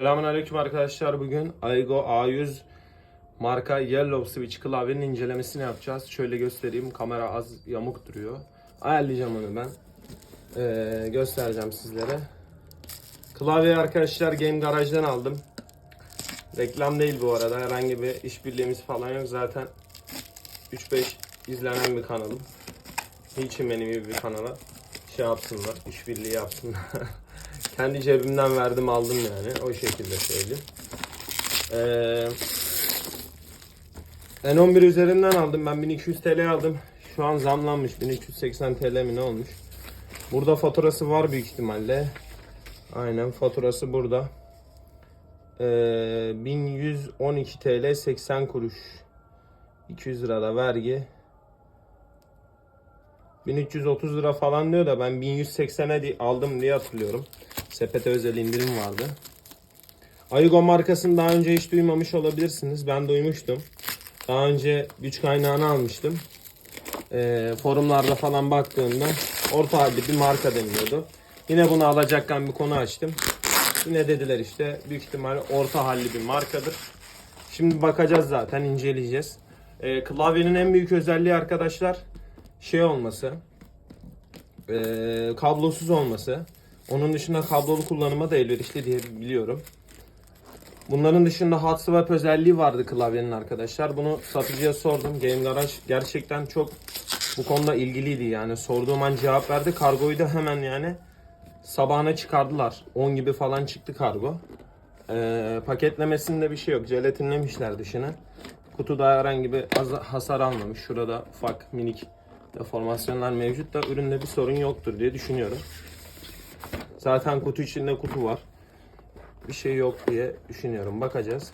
Selamünaleyküm arkadaşlar. Bugün Aigo A100 marka Yellow Switch klavyenin incelemesini yapacağız. Şöyle göstereyim. Kamera az yamuk duruyor. Ayarlayacağım onu ben. Ee, göstereceğim sizlere. Klavyeyi arkadaşlar Game Garage'dan aldım. Reklam değil bu arada. Herhangi bir işbirliğimiz falan yok. Zaten 3-5 izlenen bir kanalım. Niçin benim gibi bir kanala şey yapsınlar, işbirliği yapsınlar. Kendi cebimden verdim aldım yani. O şekilde söyleyeyim. Ee, N11 üzerinden aldım. Ben 1200 TL aldım. Şu an zamlanmış. 1380 TL mi ne olmuş? Burada faturası var büyük ihtimalle. Aynen faturası burada. Ee, 1112 TL 80 kuruş. 200 lira da vergi. 1330 lira falan diyor da ben 1180'e di- aldım diye hatırlıyorum. Sepete özel indirim vardı. Aygo markasını daha önce hiç duymamış olabilirsiniz. Ben duymuştum. Daha önce güç kaynağını almıştım. Ee, forumlarda falan baktığımda orta halli bir marka deniliyordu. Yine bunu alacakken bir konu açtım. Yine dediler işte büyük ihtimal orta halli bir markadır. Şimdi bakacağız zaten inceleyeceğiz. Ee, klavyenin en büyük özelliği arkadaşlar şey olması. ee, kablosuz olması. Onun dışında kablolu kullanıma da elverişli diye biliyorum. Bunların dışında hot swap özelliği vardı klavyenin arkadaşlar. Bunu satıcıya sordum. Game Garage gerçekten çok bu konuda ilgiliydi yani. Sorduğum an cevap verdi. Kargoyu da hemen yani sabahına çıkardılar. 10 gibi falan çıktı kargo. Ee, paketlemesinde bir şey yok. Jelatinlemişler dışını. Kutuda herhangi bir hasar almamış. Şurada ufak minik deformasyonlar mevcut da üründe bir sorun yoktur diye düşünüyorum. Zaten kutu içinde kutu var. Bir şey yok diye düşünüyorum. Bakacağız.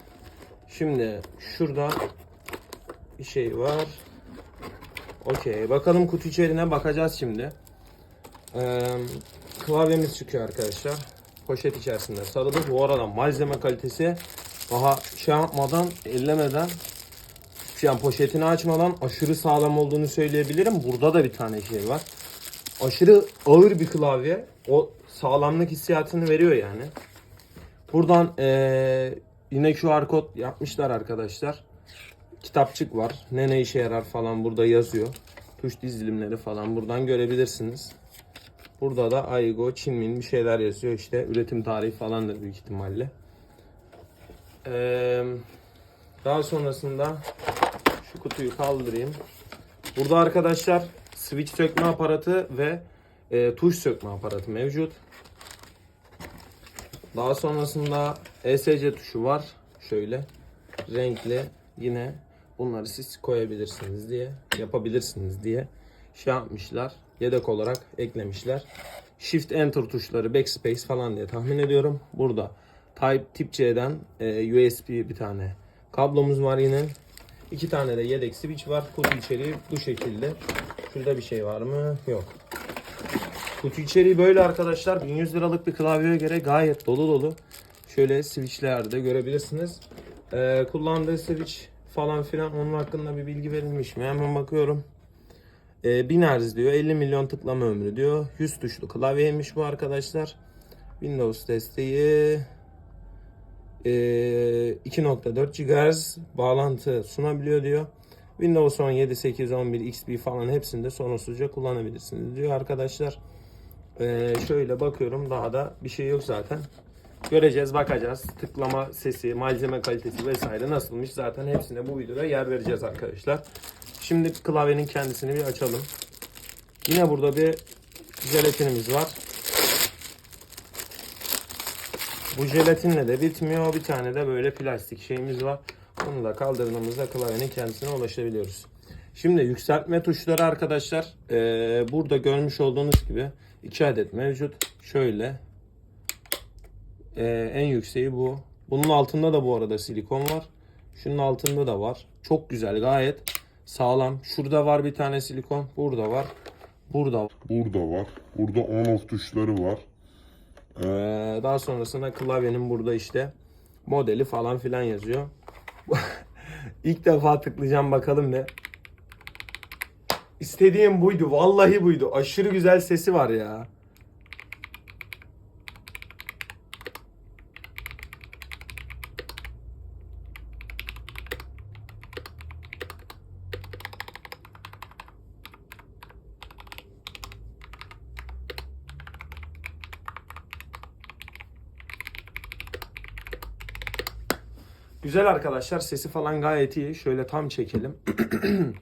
Şimdi şurada bir şey var. Okey. Bakalım kutu içeriğine bakacağız şimdi. Ee, klavyemiz çıkıyor arkadaşlar. Poşet içerisinde sarılı. Bu arada malzeme kalitesi daha şey yapmadan, ellemeden yani poşetini açmadan aşırı sağlam olduğunu söyleyebilirim. Burada da bir tane şey var. Aşırı ağır bir klavye. O sağlamlık hissiyatını veriyor yani. Buradan eee, yine QR kod yapmışlar arkadaşlar. Kitapçık var. Ne ne işe yarar falan burada yazıyor. Tuş dizilimleri falan buradan görebilirsiniz. Burada da Aigo, Çinmin bir şeyler yazıyor. İşte üretim tarihi falandır büyük ihtimalle. Eee, daha sonrasında şu kutuyu kaldırayım. Burada arkadaşlar switch sökme aparatı ve e, tuş sökme aparatı mevcut. Daha sonrasında ESC tuşu var. Şöyle renkli yine bunları siz koyabilirsiniz diye yapabilirsiniz diye şey yapmışlar. Yedek olarak eklemişler. Shift Enter tuşları backspace falan diye tahmin ediyorum. Burada Type Tip C'den e, USB bir tane kablomuz var yine. İki tane de yedek switch var. Kutu içeriği bu şekilde. Şurada bir şey var mı? Yok. Kutu içeriği böyle arkadaşlar. 1100 liralık bir klavyeye göre gayet dolu dolu. Şöyle switchlerde görebilirsiniz. Ee, kullandığı switch falan filan onun hakkında bir bilgi verilmiş mi? Hemen bakıyorum. Ee, 1000 Hz diyor. 50 milyon tıklama ömrü diyor. 100 tuşlu klavyeymiş bu arkadaşlar. Windows desteği 2.4 GHz bağlantı sunabiliyor diyor. Windows 10, 7, 8, 11, XP falan hepsinde sorunsuzca kullanabilirsiniz diyor arkadaşlar. Ee, şöyle bakıyorum daha da bir şey yok zaten. Göreceğiz, bakacağız. Tıklama sesi, malzeme kalitesi vesaire nasılmış zaten hepsine bu videoda yer vereceğiz arkadaşlar. Şimdi klavyenin kendisini bir açalım. Yine burada bir jelatinimiz var. Bu jelatinle de bitmiyor. Bir tane de böyle plastik şeyimiz var. Bunu da kaldırdığımızda klavyenin kendisine ulaşabiliyoruz. Şimdi yükseltme tuşları arkadaşlar eee, burada görmüş olduğunuz gibi iki adet mevcut. Şöyle Eee, en yükseği bu. Bunun altında da bu arada silikon var. Şunun altında da var. Çok güzel gayet sağlam. Şurada var bir tane silikon. Burada var. Burada var. Burada var. Burada on off tuşları var. Ee, daha sonrasında klavyenin burada işte modeli falan filan yazıyor. İlk defa tıklayacağım bakalım ne. İstediğim buydu. Vallahi buydu. Aşırı güzel sesi var ya. Güzel arkadaşlar. Sesi falan gayet iyi. Şöyle tam çekelim.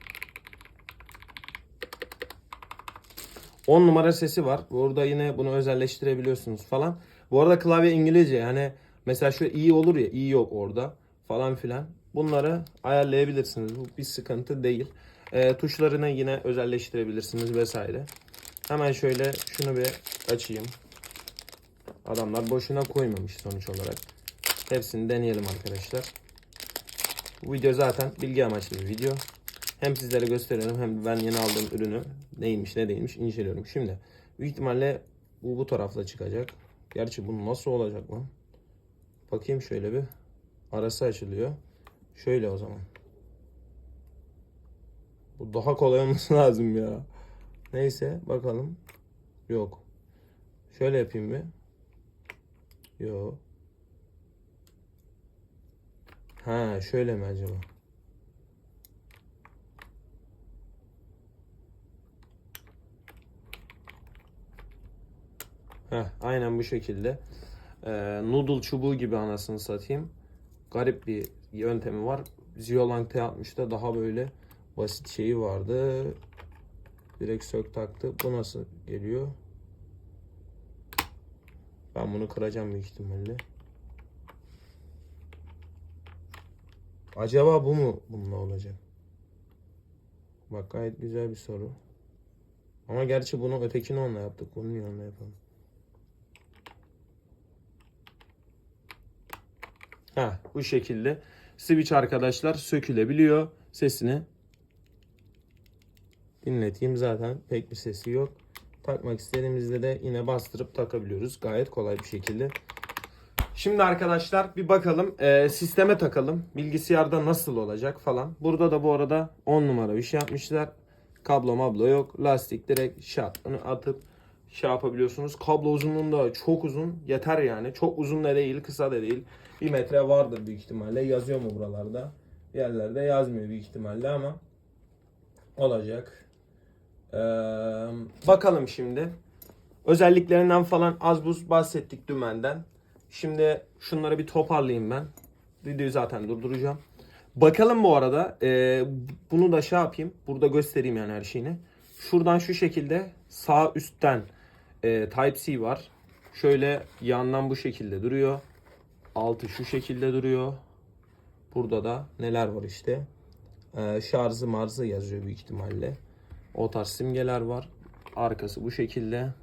10 numara sesi var. Burada yine bunu özelleştirebiliyorsunuz falan. Bu arada klavye İngilizce. Yani mesela şu iyi olur ya iyi yok orada falan filan. Bunları ayarlayabilirsiniz. Bu bir sıkıntı değil. Ee, tuşlarını yine özelleştirebilirsiniz vesaire. Hemen şöyle şunu bir açayım. Adamlar boşuna koymamış sonuç olarak. Hepsini deneyelim arkadaşlar. Bu video zaten bilgi amaçlı bir video. Hem sizlere gösteriyorum hem ben yeni aldığım ürünü neymiş ne değilmiş inceliyorum. Şimdi büyük ihtimalle bu bu tarafla çıkacak. Gerçi bu nasıl olacak lan? Bakayım şöyle bir. Arası açılıyor. Şöyle o zaman. Bu daha kolay olması lazım ya. Neyse bakalım. Yok. Şöyle yapayım bir. Yok. Ha şöyle mi acaba? Heh, aynen bu şekilde. Ee, noodle çubuğu gibi anasını satayım. Garip bir yöntemi var. Ziolang T60'da daha böyle basit şeyi vardı. Direkt sök taktı. Bu nasıl geliyor? Ben bunu kıracağım büyük ihtimalle. Acaba bu mu bununla olacak? Bak gayet güzel bir soru. Ama gerçi bunu ötekini onunla yaptık. Bunu niye onunla yapalım? Ha, bu şekilde switch arkadaşlar sökülebiliyor. Sesini dinleteyim zaten pek bir sesi yok. Takmak istediğimizde de yine bastırıp takabiliyoruz. Gayet kolay bir şekilde. Şimdi arkadaşlar bir bakalım Ee, sisteme takalım. Bilgisayarda nasıl olacak falan. Burada da bu arada 10 numara bir şey yapmışlar. Kablo mablo yok. Lastik direkt şat. Onu atıp şey yapabiliyorsunuz. Kablo uzunluğu da çok uzun. Yeter yani. Çok uzun da değil, kısa da değil. Bir metre vardır büyük ihtimalle. Yazıyor mu buralarda? Bir yerlerde yazmıyor büyük ihtimalle ama olacak. Ee, bakalım şimdi. Özelliklerinden falan az buz bahsettik dümenden. Şimdi şunları bir toparlayayım ben. Videoyu zaten durduracağım. Bakalım bu arada. e, bunu da şey yapayım. Burada göstereyim yani her şeyini. Şuradan şu şekilde sağ üstten e, Type-C var. Şöyle yandan bu şekilde duruyor. Altı şu şekilde duruyor. Burada da neler var işte. E, şarjı marzı yazıyor büyük ihtimalle. O tarz simgeler var. Arkası bu şekilde.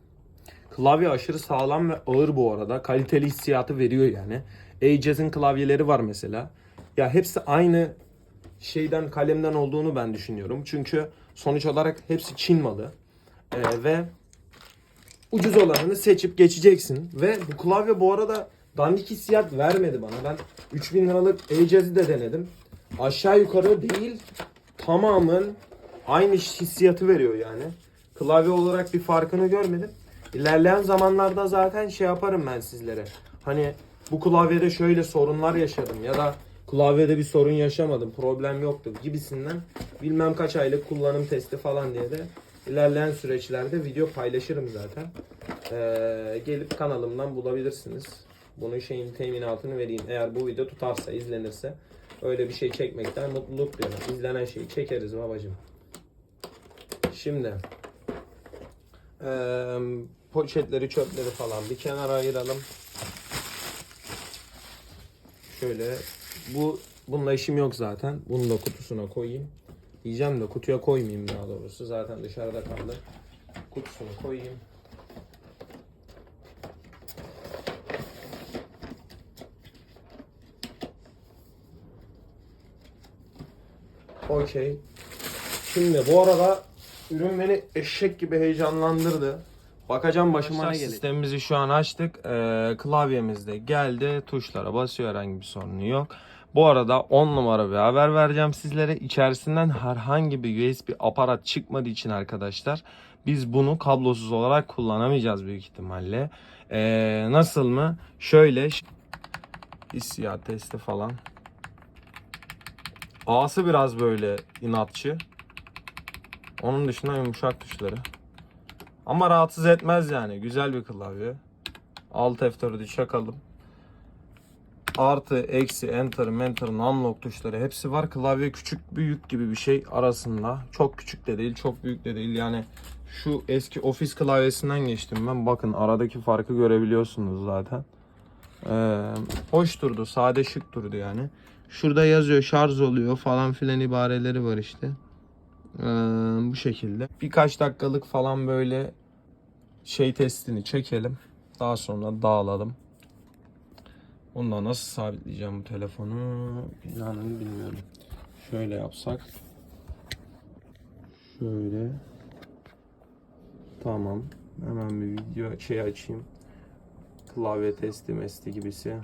Klavye aşırı sağlam ve ağır bu arada. Kaliteli hissiyatı veriyor yani. Ajax'in klavyeleri var mesela. Ya hepsi aynı şeyden kalemden olduğunu ben düşünüyorum. Çünkü sonuç olarak hepsi Çin malı. Ee, ve ucuz olanını seçip geçeceksin. Ve bu klavye bu arada dandik hissiyat vermedi bana. Ben 3000 liralık Ajax'i de denedim. Aşağı yukarı değil tamamen aynı hissiyatı veriyor yani. Klavye olarak bir farkını görmedim. İlerleyen zamanlarda zaten şey yaparım ben sizlere. Hani bu klavyede şöyle sorunlar yaşadım ya da klavyede bir sorun yaşamadım, problem yoktu gibisinden bilmem kaç aylık kullanım testi falan diye de ilerleyen süreçlerde video paylaşırım zaten. Ee, gelip kanalımdan bulabilirsiniz. Bunun şeyin teminatını vereyim. Eğer bu video tutarsa, izlenirse öyle bir şey çekmekten mutluluk duyarım. İzlenen şeyi çekeriz babacım. Şimdi ee, poşetleri, çöpleri falan bir kenara ayıralım. Şöyle bu bununla işim yok zaten. Bunu da kutusuna koyayım. Diyeceğim de kutuya koymayayım daha doğrusu. Zaten dışarıda kaldı. Kutusuna koyayım. Okey. Şimdi bu arada ürün beni eşek gibi heyecanlandırdı. Bakacağım başıma ne gelecek. Sistemimizi şu an açtık. Ee, klavyemiz de geldi. Tuşlara basıyor herhangi bir sorunu yok. Bu arada 10 numara bir haber vereceğim sizlere. İçerisinden herhangi bir USB aparat çıkmadığı için arkadaşlar biz bunu kablosuz olarak kullanamayacağız büyük ihtimalle. Ee, nasıl mı? Şöyle hissiyat testi falan. A'sı biraz böyle inatçı. Onun dışında yumuşak tuşları. Ama rahatsız etmez yani. Güzel bir klavye. Alt F4'ü çakalım. artı, eksi, enter, mentor, numlock tuşları hepsi var. Klavye küçük, büyük gibi bir şey arasında. Çok küçük de değil, çok büyük de değil. Yani şu eski ofis klavyesinden geçtim ben. Bakın aradaki farkı görebiliyorsunuz zaten. Ee, hoş durdu, sade şık durdu yani. Şurada yazıyor, şarj oluyor falan filan ibareleri var işte. Ee, bu şekilde. Birkaç dakikalık falan böyle şey testini çekelim. Daha sonra dağılalım. Ondan nasıl sabitleyeceğim bu telefonu inanın bilmiyorum. Şöyle yapsak. Şöyle. Tamam. Hemen bir video şey açayım. Klavye testi mesti gibisi.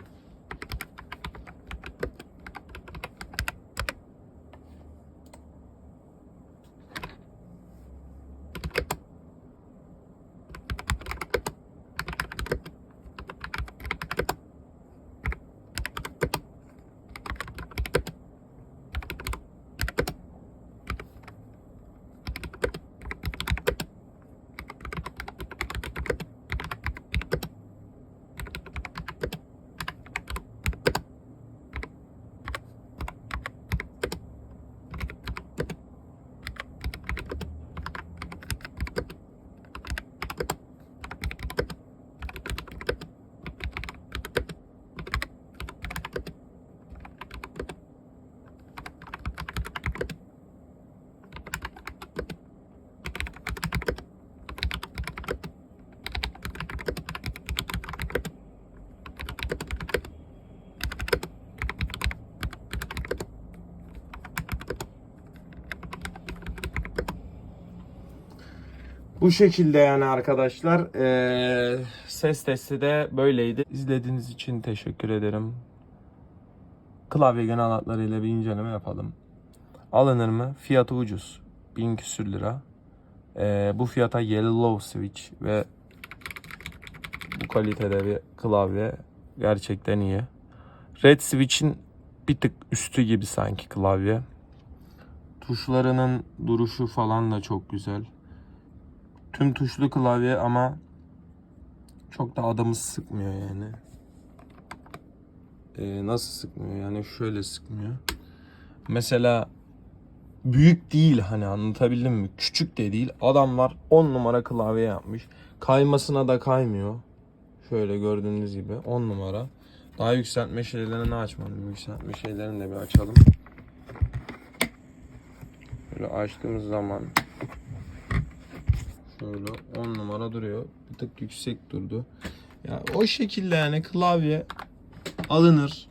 Bu şekilde yani arkadaşlar. Ee, ses testi de böyleydi. İzlediğiniz için teşekkür ederim. Klavye genel hatlarıyla bir inceleme yapalım. Alınır mı? Fiyatı ucuz. 1000 küsür lira. Ee, bu fiyata Yellow Switch ve bu kalitede bir klavye gerçekten iyi. Red Switch'in bir tık üstü gibi sanki klavye. Tuşlarının duruşu falan da çok güzel. Tüm tuşlu klavye ama çok da adamı sıkmıyor yani. Ee, nasıl sıkmıyor? Yani şöyle sıkmıyor. Mesela büyük değil hani anlatabildim mi? Küçük de değil. Adamlar 10 numara klavye yapmış. Kaymasına da kaymıyor. Şöyle gördüğünüz gibi 10 numara. Daha yükseltme şeylerini açmadım. Yükseltme şeylerini de bir açalım. Böyle açtığımız zaman Şöyle 10 numara duruyor. Bir tık yüksek durdu. Ya o şekilde yani klavye alınır,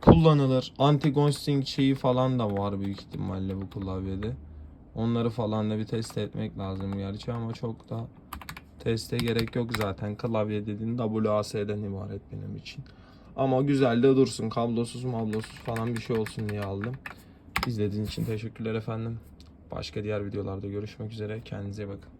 kullanılır. Anti ghosting şeyi falan da var büyük ihtimalle bu klavyede. Onları falan da bir test etmek lazım gerçi ama çok da teste gerek yok zaten. Klavye dediğin WAS'den ibaret benim için. Ama güzel de dursun. Kablosuz mablosuz falan bir şey olsun diye aldım. İzlediğiniz için teşekkürler efendim. Başka diğer videolarda görüşmek üzere. Kendinize bakın.